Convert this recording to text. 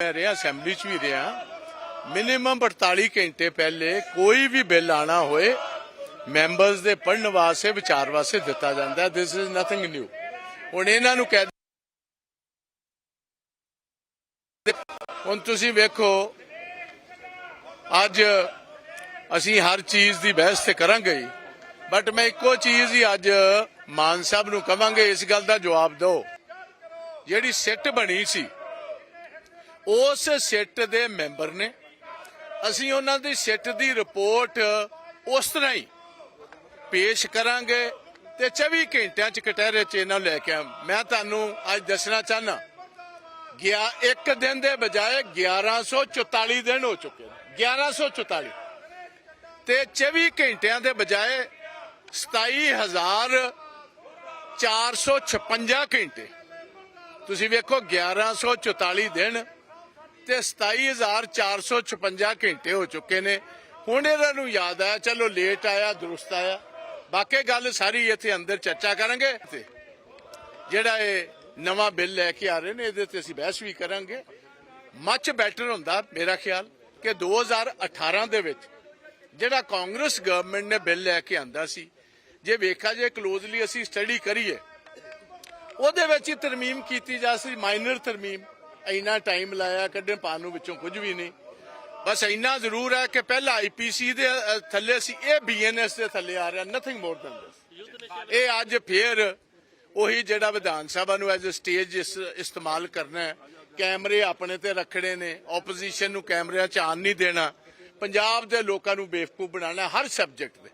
ਮੈਂ ਰਿਹਾ ਅਸੈਂਬਲੀ 'ਚ ਵੀ ਰਿਹਾ। ਮਿਨੀਮਮ 48 ਘੰਟੇ ਪਹਿਲੇ ਕੋਈ ਵੀ ਬਿੱਲ ਆਣਾ ਹੋਏ ਮੈਂਬਰਸ ਦੇ ਪੜਨ ਵਾਸਤੇ, ਵਿਚਾਰ ਵਾਸਤੇ ਦਿੱਤਾ ਜਾਂਦਾ ਹੈ। ਦਿਸ ਇਜ਼ ਨਥਿੰਗ ਨਿਊ ਹੁਣ ਇਹਨਾਂ ਨੂੰ ਕਹਿ ਹੁਣ ਤੁਸੀਂ ਵੇਖੋ, ਅੱਜ ਅਸੀਂ ਹਰ ਚੀਜ਼ ਦੀ ਬਹਿਸ ਤੇ ਕਰਾਂਗੇ ਬਟ ਮੈਂ ਇੱਕੋ ਚੀਜ਼ ਹੀ ਅੱਜ ਮਾਨ ਸਾਹਿਬ ਨੂੰ ਕਵਾਂਗੇ, ਇਸ ਗੱਲ ਦਾ ਜਵਾਬ ਦਿਓ। ਜਿਹੜੀ ਸਿੱਟ ਬਣੀ ਸੀ ਉਸ ਸਿੱਟ ਦੇ ਮੈਂਬਰ ਨੇ। ਅਸੀਂ ਉਹਨਾਂ ਦੀ ਸਿੱਟ ਦੀ ਰਿਪੋਰਟ ਉਸ ਤਰ੍ਹਾਂ ਹੀ ਪੇਸ਼ ਕਰਾਂਗੇ ਤੇ 24 ਘੰਟਿਆਂ ਚ ਕਟਹਿਰੇ ਚ ਇਹਨਾਂ ਨੂੰ ਲੈ ਕੇ ਆ ਮੈਂ ਤੁਹਾਨੂੰ ਅੱਜ ਦੱਸਣਾ ਚਾਹਨਾ ਗਿਆ ਇੱਕ ਦਿਨ ਦੇ ਬਜਾਏ 1144 ਦਿਨ ਹੋ ਚੁੱਕੇ ਨੇ। 1144 ਤੇ 24 ਘੰਟਿਆਂ ਦੇ ਬਜਾਏ 27456 ਘੰਟੇ। ਤੁਸੀਂ ਵੇਖੋ 1144 ਦਿਨ ਤੇ 27456 ਘੰਟੇ ਹੋ ਚੁੱਕੇ ਨੇ। ਹੁਣ ਇਹਨਾਂ ਨੂੰ ਯਾਦ ਆਇਆ, ਚਲੋ ਲੇਟ ਆਇਆ, ਦਰੁਸਤ ਆਇਆ। ਬਾਕੀ ਗੱਲ ਸਾਰੀ ਇੱਥੇ ਅੰਦਰ ਚਰਚਾ ਕਰਾਂਗੇ। ਤੇ ਜਿਹੜਾ ਇਹ ਨਵਾਂ ਬਿੱਲ ਲੈ ਕੇ ਆ ਰਹੇ ਨੇ, ਇਹਦੇ ਤੇ ਅਸੀਂ ਬਹਿਸ ਵੀ ਕਰਾਂਗੇ। ਮੱਚ ਬੈਟਰ ਹੁੰਦਾ ਮੇਰਾ ਖਿਆਲ ਕਿ 2018 ਦੇ ਵਿੱਚ ਜਿਹੜਾ ਕਾਂਗਰਸ ਗਵਰਨਮੈਂਟ ਨੇ ਬਿੱਲ ਲੈ ਕੇ ਆਂਦਾ ਸੀ, ਜੇ ਵੇਖਾ ਜੇ ਕਲੋਜ਼ਲੀ ਅਸੀਂ ਸਟੱਡੀ ਕਰੀਏ, ਉਹਦੇ ਵਿੱਚ ਹੀ ਤਰਮੀਮ ਕੀਤੀ ਜਾ ਸੀ ਮਾਈਨਰ ਤਰਮੀਮ। ਇੰਨਾ ਟਾਈਮ ਲਾਇਆ, ਕੱਢਣ ਪਾਣ ਨੂੰ ਵਿੱਚੋਂ ਕੁਝ ਵੀ ਨਹੀਂ। ਬਸ ਇੰਨਾ ਜ਼ਰੂਰ ਹੈ ਕਿ ਪਹਿਲਾਂ ਆਈਪੀਸੀ ਦੇ ਥੱਲੇ ਸੀ, ਇਹ ਬੀਐਨਐਸ ਦੇ ਥੱਲੇ ਆ ਰਿਹਾ ਨਥਿੰਗ ਮੋਰ ਦੈਨ ਦਿਸ ਇਹ ਅੱਜ ਫੇਰ ਉਹੀ ਜਿਹੜਾ ਵਿਧਾਨ ਸਭਾ ਨੂੰ ਐਜ਼ ਅ ਸਟੇਜ ਇਸਤੇਮਾਲ ਕਰਨਾ ਹੈ। ਕੈਮਰੇ ਆਪਣੇ ਤੇ ਰੱਖਣੇ ਨੇ ਆਪੋਜੀਸ਼ਨ ਨੂੰ ਕੈਮਰਿਆਂ 'ਚ ਆਣ ਨਹੀਂ ਦੇਣਾ। ਪੰਜਾਬ ਦੇ ਲੋਕਾਂ ਨੂੰ ਬੇਵਕੂਫ ਬਣਾਉਣਾ, ਹਰ ਸਬਜੈਕਟ ਦੇ